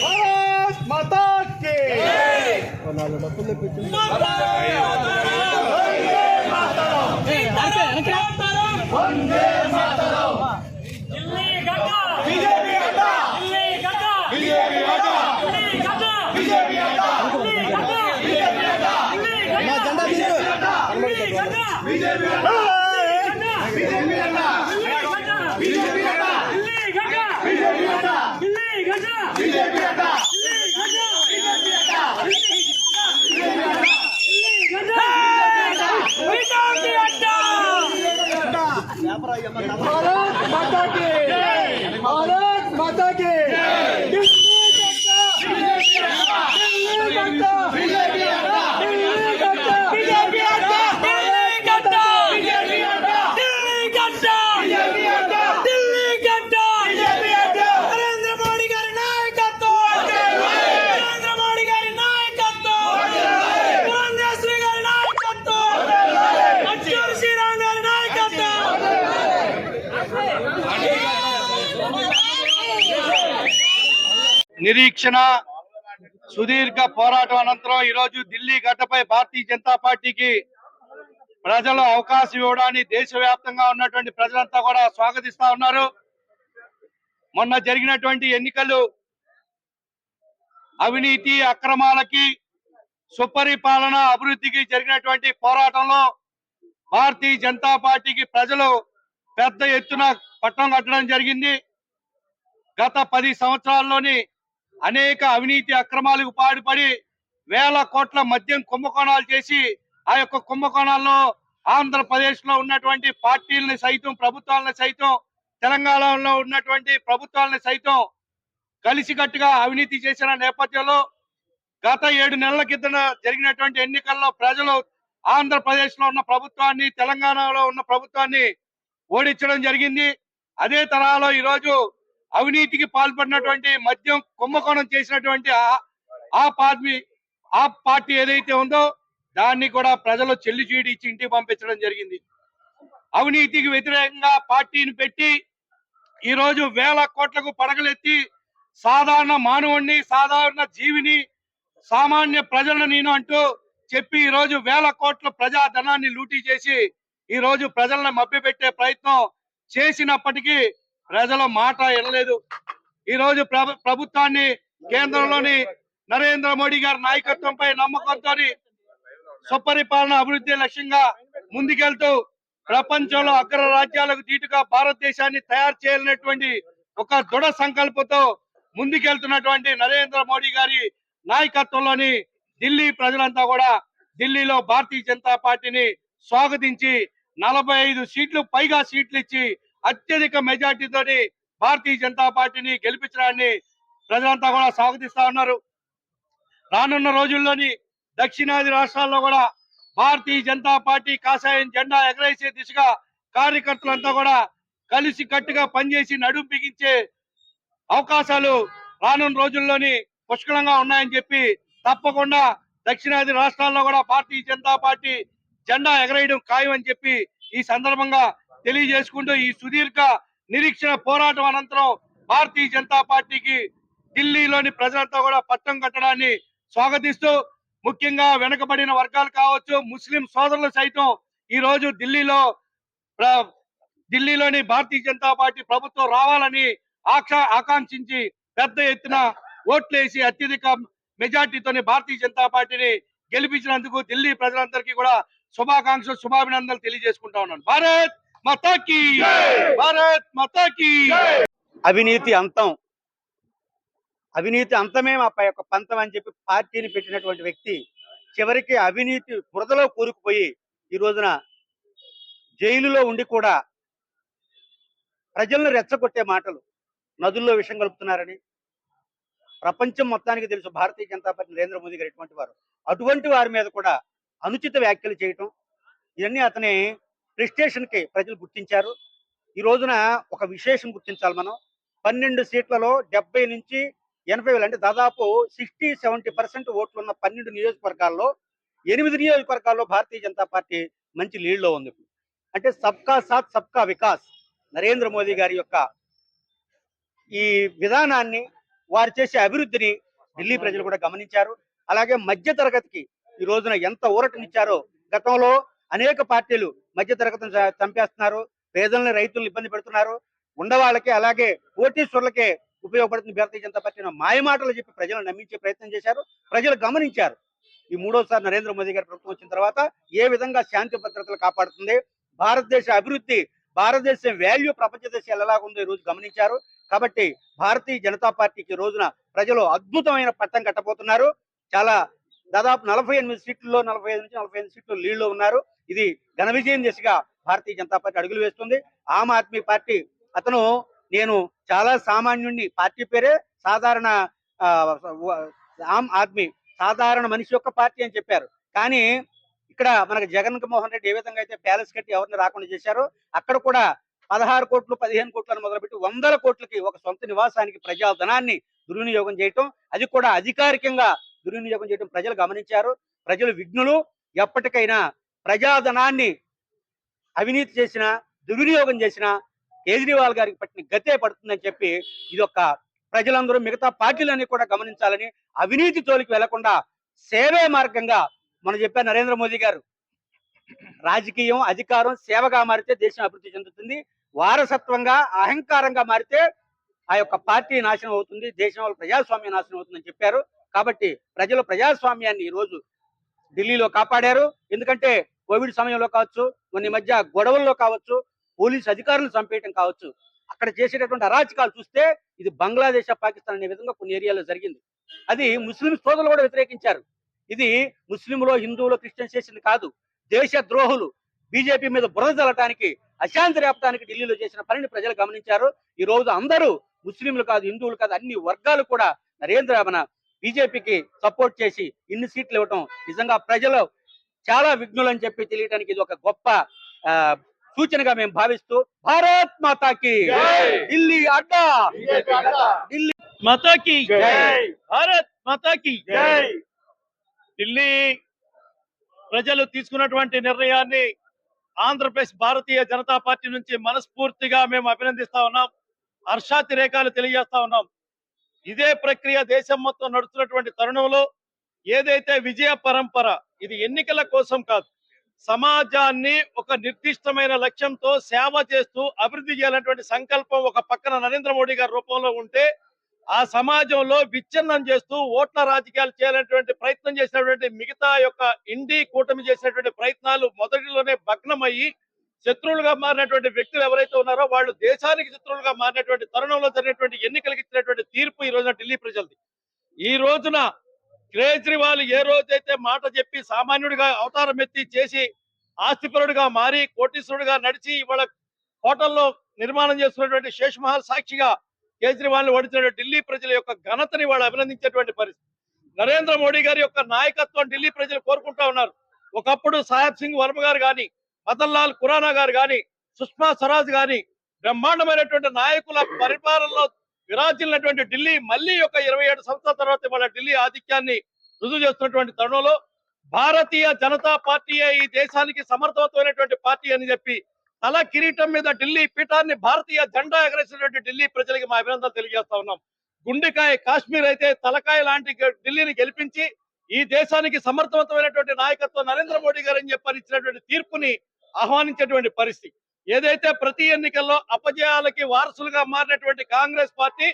భారత్ మాతా కి బీజేపీ అడ్డ బీజేపీ అడ్డ బీజేపీ అడ్డ మా జెండా బీజేపీ అడ్డ బీజేపీ అడ్డ బీజేపీ అడ్డ బీజేపీ అడ్డ బీజేపీ నిరీక్షణ సుదీర్ఘ పోరాటం అనంతరం ఈరోజు ఢిల్లీ గడ్డపై భారతీయ జనతా పార్టీకి ప్రజలు అవకాశం ఇవ్వడాన్ని దేశవ్యాప్తంగా ఉన్నటువంటి ప్రజలంతా కూడా స్వాగతిస్తా ఉన్నారు. మొన్న జరిగినటువంటి ఎన్నికలు అవినీతి అక్రమాలకి సుపరిపాలన అభివృద్ధికి జరిగినటువంటి పోరాటంలో భారతీయ జనతా పార్టీకి ప్రజలు పెద్ద ఎత్తున పట్టం కట్టడం జరిగింది. గత పది సంవత్సరాల్లోని అనేక అవినీతి అక్రమాలకు పాడుపడి వేల కోట్ల మద్యం కుంభకోణాలు చేసి ఆ యొక్క కుంభకోణాల్లో ఆంధ్రప్రదేశ్లో ఉన్నటువంటి పార్టీలని సైతం ప్రభుత్వాలను సైతం తెలంగాణలో ఉన్నటువంటి ప్రభుత్వాలను సైతం కలిసికట్టుగా అవినీతి చేసిన నేపథ్యంలో గత ఏడు నెలల కింద జరిగినటువంటి ఎన్నికల్లో ప్రజలు ఆంధ్రప్రదేశ్లో ఉన్న ప్రభుత్వాన్ని తెలంగాణలో ఉన్న ప్రభుత్వాన్ని ఓడించడం జరిగింది. అదే తరహాలో ఈరోజు అవినీతికి పాల్పడినటువంటి మద్యం కుంభకోణం చేసినటువంటి ఆ- పార్టీ ఆ పార్టీ ఏదైతే ఉందో దాన్ని కూడా ప్రజలు చెల్లి చీడి ఇచ్చి ఇంటికి పంపించడం జరిగింది. అవినీతికి వ్యతిరేకంగా పార్టీని పెట్టి ఈ రోజు వేల కోట్లకు పడగలెత్తి సాధారణ మానవుణ్ణి సాధారణ జీవిని సామాన్య ప్రజలను నేను అంటూ చెప్పి ఈ రోజు వేల కోట్ల ప్రజా ధనాన్ని లూటీ చేసి ఈ రోజు ప్రజలను మభ్యపెట్టే ప్రయత్నం చేసినప్పటికీ ప్రజల మాట వినలేదు. ఈ రోజు ప్రభుత్వాన్ని కేంద్రంలోని నరేంద్ర మోడీ గారి నాయకత్వంపై నమ్మకంతో సుపరిపాలన అభివృద్ధి లక్ష్యంగా ముందుకెళ్తూ ప్రపంచంలో అగ్ర రాజ్యాలకు దీటుగా భారతదేశాన్ని తయారు చేయాలనేటువంటి ఒక దృఢ సంకల్పంతో ముందుకెళ్తున్నటువంటి నరేంద్ర మోడీ గారి నాయకత్వంలోని ఢిల్లీ ప్రజలంతా కూడా ఢిల్లీలో భారతీయ జనతా పార్టీని స్వాగతించి నలభై ఐదు సీట్లు పైగా సీట్లు ఇచ్చి అత్యధిక మెజార్టీతోని భారతీయ జనతా పార్టీని గెలిపించడాన్ని ప్రజలంతా కూడా స్వాగతిస్తా ఉన్నారు. రానున్న రోజుల్లోని దక్షిణాది రాష్ట్రాల్లో కూడా భారతీయ జనతా పార్టీ కాషాయం జెండా ఎగరేసే దిశగా కార్యకర్తలంతా కూడా కలిసి కట్టుగా పనిచేసి నడుం బిగించే అవకాశాలు రానున్న రోజుల్లోని పుష్కలంగా ఉన్నాయని చెప్పి తప్పకుండా దక్షిణాది రాష్ట్రాల్లో కూడా భారతీయ జనతా పార్టీ జెండా ఎగరేయడం ఖాయం అని చెప్పి ఈ సందర్భంగా తెలియజేసుకుంటూ ఈ సుదీర్ఘ నిరీక్షణ పోరాటం అనంతరం భారతీయ జనతా పార్టీకి ఢిల్లీలోని ప్రజలంతా కూడా పట్టం కట్టడాన్ని స్వాగతిస్తూ ముఖ్యంగా వెనుకబడిన వర్గాలు కావచ్చు ముస్లిం సోదరులు సైతం ఈ రోజు ఢిల్లీలో ఢిల్లీలోని భారతీయ జనతా పార్టీ ప్రభుత్వం రావాలని ఆక్ష ఆకాంక్షించి పెద్ద ఎత్తున ఓట్లేసి అత్యధిక మెజార్టీతోని భారతీయ జనతా పార్టీని గెలిపించినందుకు ఢిల్లీ ప్రజలందరికీ కూడా శుభాకాంక్షలు శుభాభినందనలు తెలియజేసుకుంటా ఉన్నాను. భారత్! మతాకి భారత్ మతాకి అవినీతి అంతం. అవినీతి అంతమే మా యొక్క పంతం అని చెప్పి పార్టీని పెట్టినటువంటి వ్యక్తి చివరికి అవినీతి బురదలో కూరుకుపోయి ఈ రోజున జైలులో ఉండి కూడా ప్రజలను రెచ్చగొట్టే మాటలు నదుల్లో విషం కలుపుతున్నారని ప్రపంచం మొత్తానికి తెలుసు భారతీయ జనతా పార్టీ నరేంద్ర మోదీ గారు ఎటువంటి వారు. అటువంటి వారి మీద కూడా అనుచిత వ్యాఖ్యలు చేయటం ఇవన్నీ అతని ప్రెస్టేషన్కి ప్రజలు గుర్తించారు. ఈ రోజున ఒక విశేషం గుర్తించాలి మనం. పన్నెండు సీట్లలో డెబ్బై నుంచి ఎనభై వేలు అంటే దాదాపు సిక్స్టీ సెవెంటీ పర్సెంట్ ఓట్లు ఉన్న పన్నెండు నియోజకవర్గాల్లో ఎనిమిది నియోజకవర్గాల్లో భారతీయ జనతా పార్టీ మంచి లీడ్లో ఉంది. అంటే సబ్కా సాత్ సబ్కా వికాస్ నరేంద్ర మోదీ గారి యొక్క ఈ విధానాన్ని వారు చేసే అభివృద్ధిని ఢిల్లీ ప్రజలు కూడా గమనించారు. అలాగే మధ్య తరగతికి ఈ రోజున ఎంత ఊరటనిచ్చారో గతంలో అనేక పార్టీలు మధ్య తరగతిని చంపేస్తున్నారు. పేదలను రైతులను ఇబ్బంది పెడుతున్నారు. ఉండవాళ్ళకి అలాగే కోటీశ్వర్లకే ఉపయోగపడుతుంది భారతీయ జనతా పార్టీ మాయమాటలు చెప్పి ప్రజలను నమ్మించే ప్రయత్నం చేశారు. ప్రజలు గమనించారు. ఈ మూడోసారి నరేంద్ర మోదీ గారి ప్రభుత్వం వచ్చిన తర్వాత ఏ విధంగా శాంతి భద్రతలు కాపాడుతుంది భారతదేశ అభివృద్ధి భారతదేశం వాల్యూ ప్రపంచ దేశాలు ఎలాగుందో ఈ రోజు గమనించారు. కాబట్టి భారతీయ జనతా పార్టీకి రోజున ప్రజలు అద్భుతమైన పట్టం కట్టబోతున్నారు. చాలా దాదాపు నలభై ఎనిమిది సీట్లలో నలభై ఐదు నుంచి నలభై ఐదు సీట్లు లీడ్లో ఉన్నారు. ఇది ఘన విజయం దిశగా భారతీయ జనతా పార్టీ అడుగులు వేస్తుంది. ఆమ్ ఆద్మీ పార్టీ అతను నేను చాలా సామాన్యుడిని పార్టీ పేరే సాధారణ ఆమ్ ఆద్మీ సాధారణ మనిషి యొక్క పార్టీ అని చెప్పారు. కానీ ఇక్కడ మనకు జగన్ మోహన్ రెడ్డి ఏ విధంగా అయితే ప్యాలెస్ కట్టి ఎవరిని రాకుండా చేశారో అక్కడ కూడా పదహారు కోట్లు పదిహేను కోట్లను మొదలుపెట్టి వందల కోట్లకి ఒక సొంత నివాసానికి ప్రజాధనాన్ని దుర్వినియోగం చేయటం అది కూడా అధికారికంగా దుర్వినియోగం చేయడం ప్రజలు గమనించారు. ప్రజలు విఘ్నులు. ఎప్పటికైనా ప్రజాధనాన్ని అవినీతి చేసిన దుర్వినియోగం చేసిన కేజ్రీవాల్ గారికి పట్టిన గతే పడుతుందని చెప్పి ఇది ఒక ప్రజలందరూ మిగతా పార్టీలన్నీ కూడా గమనించాలని అవినీతి తోలికి వెళ్ళకుండా సేవే మార్గంగా మనం చెప్పారు నరేంద్ర మోదీ గారు. రాజకీయం అధికారం సేవగా మారితే దేశం అభివృద్ధి చెందుతుంది. వారసత్వంగా అహంకారంగా మారితే ఆ యొక్క పార్టీ నాశనం అవుతుంది. దేశం వాళ్ళ ప్రజాస్వామ్య నాశనం అవుతుందని చెప్పారు. కాబట్టి ప్రజలు ప్రజాస్వామ్యాన్ని ఈరోజు ఢిల్లీలో కాపాడారు. ఎందుకంటే కోవిడ్ సమయంలో కావచ్చు కొన్ని మధ్య గొడవల్లో కావచ్చు పోలీస్ అధికారులను చంపేయటం కావచ్చు అక్కడ చేసేటటువంటి అరాచకాలు చూస్తే ఇది బంగ్లాదేశ్ పాకిస్తాన్ అనే విధంగా కొన్ని ఏరియాలో జరిగింది. అది ముస్లిం సోదరులు కూడా వ్యతిరేకించారు. ఇది ముస్లింలో హిందువులో క్రిస్టియన్స్ చేసింది కాదు. దేశ ద్రోహులు బీజేపీ మీద బురద జల్లటానికి అశాంతి రేపటానికి ఢిల్లీలో చేసిన పనిని ప్రజలు గమనించారు. ఈ రోజు అందరూ ముస్లింలు కాదు హిందువులు కాదు అన్ని వర్గాలు కూడా నరేంద్ర మన బీజేపీకి సపోర్ట్ చేసి ఇన్ని సీట్లు ఇవ్వటం నిజంగా ప్రజలు చాలా విఘ్నులు అని చెప్పి తెలియడానికి ఇది ఒక గొప్ప సూచనగా మేము భావిస్తూ భారత్ మాతాకి ఢిల్లీ అడ్డా! ఢిల్లీ మాతాకి భారత్ మాతాకి ఢిల్లీ ప్రజలు తీసుకున్నటువంటి నిర్ణయాన్ని ఆంధ్రప్రదేశ్ భారతీయ జనతా పార్టీ నుంచి మనస్ఫూర్తిగా మేము అభినందిస్తా ఉన్నాం. హర్షాతిరేకాలు తెలియజేస్తా ఉన్నాం. ఇదే ప్రక్రియ దేశం మొత్తం నడుస్తున్నటువంటి తరుణంలో ఏదైతే విజయ పరంపర ఇది ఎన్నికల కోసం కాదు సమాజాన్ని ఒక నిర్దిష్టమైన లక్ష్యంతో సేవ చేస్తూ అభివృద్ధి చేయాలన్నటువంటి సంకల్పం ఒక పక్కన నరేంద్ర మోడీ గారి రూపంలో ఉంటే ఆ సమాజంలో విచ్ఛిన్నం చేస్తూ ఓట్ల రాజకీయాలు చేయాలనేటువంటి ప్రయత్నం చేసినటువంటి మిగతా యొక్క ఇండి కూటమి చేసినటువంటి ప్రయత్నాలు మొదటిలోనే భగ్నమయ్యి శత్రువులుగా మారినటువంటి వ్యక్తులు ఎవరైతే ఉన్నారో వాళ్ళు దేశానికి శత్రువులుగా మారినటువంటి తరుణంలో జరిగినటువంటి ఎన్నికలకు ఇచ్చినటువంటి తీర్పు ఈ రోజున ఢిల్లీ ప్రజలది. ఈ రోజున కేజ్రీవాల్ ఏ రోజైతే మాట చెప్పి సామాన్యుడిగా అవతారం ఎత్తి చేసి ఆస్తిపరుడుగా మారి కోటీశ్వరుడిగా నడిచి ఇవాళ హోటల్లో నిర్మాణం చేస్తున్నటువంటి శేషమహల్ సాక్షిగా కేజ్రీవాల్ ఓడించిన ఢిల్లీ ప్రజల యొక్క ఘనతని వాళ్ళు అభినందించేటువంటి పరిస్థితి. నరేంద్ర మోడీ గారి యొక్క నాయకత్వం ఢిల్లీ ప్రజలు కోరుకుంటా ఉన్నారు. ఒకప్పుడు సాహెబ్ సింగ్ వర్మ గారు కానీ మదన్ లాల్ ఖురానా గారు కానీ సుష్మా స్వరాజ్ గాని బ్రహ్మాండమైనటువంటి నాయకుల పరిపాలనలో విరాజిల్లినటువంటి ఢిల్లీ మళ్ళీ ఒక ఇరవై ఏడు సంవత్సరాల తర్వాత ఇవాళ ఢిల్లీ ఆధిక్యాన్ని రుజువు చేస్తున్నటువంటి తరుణంలో భారతీయ జనతా పార్టీయే ఈ దేశానికి సమర్థవంతమైనటువంటి పార్టీ అని చెప్పి తల కిరీటం మీద ఢిల్లీ పీఠాన్ని భారతీయ జెండా ఎగరేసినటువంటి ఢిల్లీ ప్రజలకి మా అభినందనలు తెలియజేస్తా ఉన్నాం. గుండెకాయ కాశ్మీర్ అయితే తలకాయ లాంటి ఢిల్లీని గెలిపించి ఈ దేశానికి సమర్థవంతమైనటువంటి నాయకత్వం నరేంద్ర మోడీ గారు అని చెప్పని ఇచ్చినటువంటి తీర్పుని ఆహ్వానించేటువంటి పరిస్థితి. ఏదైతే ప్రతి ఎన్నికల్లో అపజయాలకి వారసులుగా మారినటువంటి కాంగ్రెస్ పార్టీ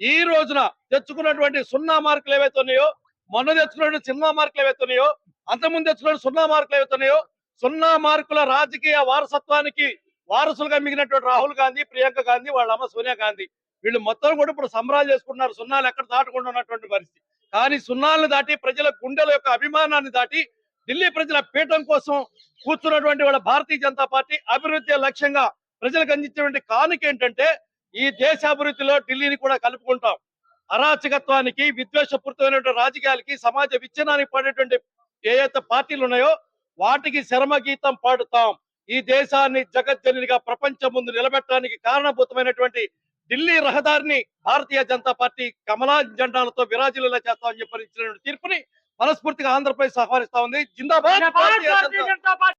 ఈ రోజున తెచ్చుకున్నటువంటి సున్నా మార్కులు ఏవైతే ఉన్నాయో మొన్న తెచ్చుకున్నటువంటి సున్నా మార్కులు ఏవైతే ఉన్నాయో అంతకుముందు తెచ్చుకున్న సున్నా మార్కులు ఏవైతే ఉన్నాయో సున్నా మార్కుల రాజకీయ వారసత్వానికి వారసులుగా మిగిలినటువంటి రాహుల్ గాంధీ ప్రియాంక గాంధీ వాళ్ళ అమ్మ సోనియా గాంధీ వీళ్ళు మొత్తం కూడా ఇప్పుడు సంబరాలు చేసుకుంటున్నారు. సున్నాలు ఎక్కడ దాటకుండా ఉన్నటువంటి పరిస్థితి. కానీ సున్నాలను దాటి ప్రజల గుండెల యొక్క అభిమానాన్ని దాటి ఢిల్లీ ప్రజల పీఠం కోసం కూర్చున్నటువంటి వాళ్ళ భారతీయ జనతా పార్టీ అభివృద్ధి లక్ష్యంగా ప్రజలకు అందించేటువంటి కానుక ఏంటంటే ఈ దేశ అభివృద్ధిలో ఢిల్లీని కూడా కలుపుకుంటాం. అరాచకత్వానికి విద్వేషపూరితమైనటువంటి రాజకీయాలకి సమాజ విచ్ఛిన్నానికి పడేటువంటి ఏ పార్టీలు ఉన్నాయో వాటికి శరమ గీతం పాడుతాం. ఈ దేశాన్ని జగజ్జనిగా ప్రపంచం ముందు నిలబెట్టడానికి కారణభూతమైనటువంటి ఢిల్లీ రహదారిని భారతీయ జనతా పార్టీ కమలా జెండాలతో విరాజిల్లా చేస్తామని చెప్పిన తీర్పుని మనస్ఫూర్తిగా ఆంధ్రప్రదేశ్ ఆహ్వానిస్తా ఉంది. జిందాబాద్